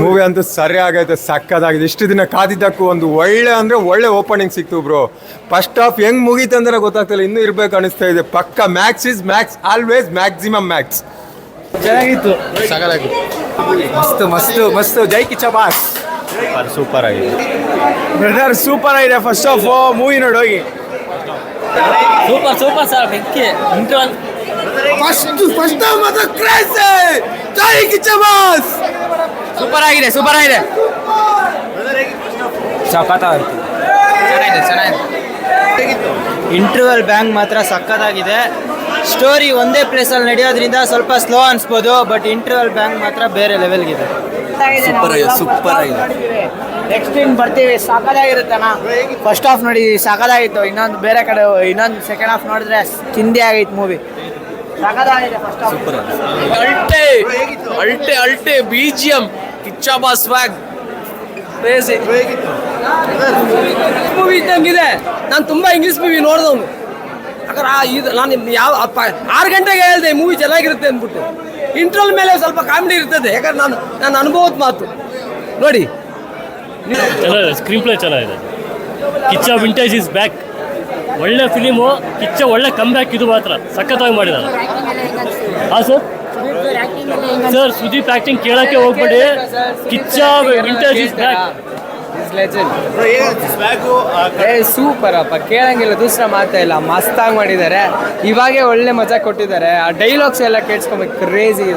Movie ಅಂತೂ ಸರಿ ಆಗೈತೆ ಸಕ್ಕದಾಗಿದೆ ಇಷ್ಟು ದಿನ ಕಾದಿದ್ದಕ್ಕೂ ಒಂದು ಒಳ್ಳೆ ಅಂದರೆ ಒಳ್ಳೆ ಓಪನಿಂಗ್ ಸಿಕ್ತು ಬ್ರೋ ಫಸ್ಟ್ ಆಫ್ ಹೆಂಗೆ ಮುಗೀತು ಅಂದ್ರೆ ಗೊತ್ತಾಗ್ತಿಲ್ಲ ಇನ್ನೂ ಇರಬೇಕು ಅನಿಸ್ತಾ ಇದೆ. ಪಕ್ಕ Max is Max always maximum Max ಚೆನ್ನಾಗಿತ್ತು. ಮಸ್ತ್ ಮಸ್ತ್ ಮಸ್ತ್. ಜೈ ಕಿಚ್ಚ ಬಾಸ್ ಸೂಪರ್ ಆಗಿದೆ. ಬ್ರದರ್ ಸೂಪರ್ ಆಗಿದೆ ಫಸ್ಟ್ ಆಫ್ ಮೂವಿ ನೋಡಿ ಹೋಗಿ. ಸೂಪರ್ ಸೂಪರ್ ಸರ್ ಬೆಂಕಿ. ಇಂಟರ್ವಲ್ ಫಸ್ಟ್ ಫಸ್ಟ್ ಮಾತ್ರ ಕ್ರೈಸ್ ಜೈ ಕಿಚ್ಚ ಬಾಸ್ ಸೂಪರ್ ಆಗಿದೆ ಸೂಪರ್ ಆಗಿದೆ. ಸಖತ್ತಾಗಿತ್ತು ಚೆನ್ನಾಗಿದೆ ಚೆನ್ನಾಗಿದೆ. ಇಂಟರ್ವಲ್ ಬ್ಯಾಂಕ್ ಮಾತ್ರ ಸಖತ್ತಾಗಿದೆ. ಸ್ಟೋರಿ ಒಂದೇ ಪ್ಲೇಸಲ್ಲಿ ನಡೆಯೋದ್ರಿಂದ ಸ್ವಲ್ಪ ಸ್ಲೋ ಅನ್ಸ್ಬೋದು ಬಟ್ ಇಂಟರ್ವಲ್ ಬ್ಯಾಂಕ್ ಮಾತ್ರ ಬೇರೆ ಲೆವೆಲ್ಗಿದೆ ಸೂಪರ್ ಆಗಿದೆ ಸೂಪರ್ ಆಗಿದೆ. ನೆಕ್ಸ್ಟ್ ಇನ್ ಬರ್ತೀವಿ ಸಾಕಾಗಿರುತ್ತಣ್ಣ ಫಸ್ಟ್ ಹಾಫ್ ನೋಡಿ ಸಾಕಾಗಿತ್ತು ಇನ್ನೊಂದು ಬೇರೆ ಕಡೆ ಇನ್ನೊಂದು ಸೆಕೆಂಡ್ ಹಾಫ್ ನೋಡಿದ್ರೆ ಚಿಂದಿ ಆಗೈತೆ ಮೂವಿ ಸಾಕದಾಗಿದೆ ಫಸ್ಟ್ ಹಾಫ್ ಅಲ್ಟೆ ಅಲ್ಟೆ ಅಲ್ಟೆ B G M Kiccha swag movie ಇದ್ದಂಗಿದೆ. ನಾನು ತುಂಬ ಇಂಗ್ಲೀಷ್ ಮೂವಿ ನೋಡಿದವನು. ಯಾಕಂದ್ರೆ ಆ ಇದು ನಾನು ಯಾವ ಆರು ಗಂಟೆಗೆ ಹೇಳಿದೆ ಮೂವಿ ಚೆನ್ನಾಗಿರುತ್ತೆ ಅಂದ್ಬಿಟ್ಟು. ಇಂಟ್ರೋಲ್ ಮೇಲೆ ಸ್ವಲ್ಪ ಕಾಮಿಡಿ ಇರ್ತದೆ. ಯಾಕಂದ್ರೆ ನಾನು ನನ್ನ ಅನುಭವದ ಮಾತು. ನೋಡಿ. ಚೆನ್ನಾಗಿದೆ ಸ್ಕ್ರೀನ್ ಪ್ಲೇ ಚೆನ್ನಾಗಿದೆ. ಕಿಚ್ಚ ವಿಂಟೇಜ್ ಇಸ್ ಬ್ಯಾಕ್ ಒಳ್ಳೆ ಫಿಲಿಮು ಕಿಚ್ಚ ಒಳ್ಳೆ ಕಮ್ ಬ್ಯಾಕ್ ಇದು ಮಾತ್ರ. ಸಖತ್ತಾಗಿ ಮಾಡಿದ್ದಾರೆ. ಹಾಂ ಸರ್ ಸರ್ ಸುದೀಪ್ ಆಕ್ಟಿಂಗ್ ಕೇಳಕ್ಕೆ ಹೋಗ್ಬೇಡಿ. Kiccha vintage is back super ಅಪ್ಪ. ಕೇಳಂಗಿಲ್ಲ, ದೂಸರ ಮಾತೇ ಇಲ್ಲ. ಮಸ್ತಾಗಿ ಮಾಡಿದ್ದಾರೆ. ಇವಾಗೆ ಒಳ್ಳೆ ಮಜಾ ಕೊಟ್ಟಿದ್ದಾರೆ. ಆ ಡೈಲಾಗ್ಸ್ ಎಲ್ಲ ಕೇಳಿಸ್ಕೊಬೇಕು. ಕ್ರೇಜಿ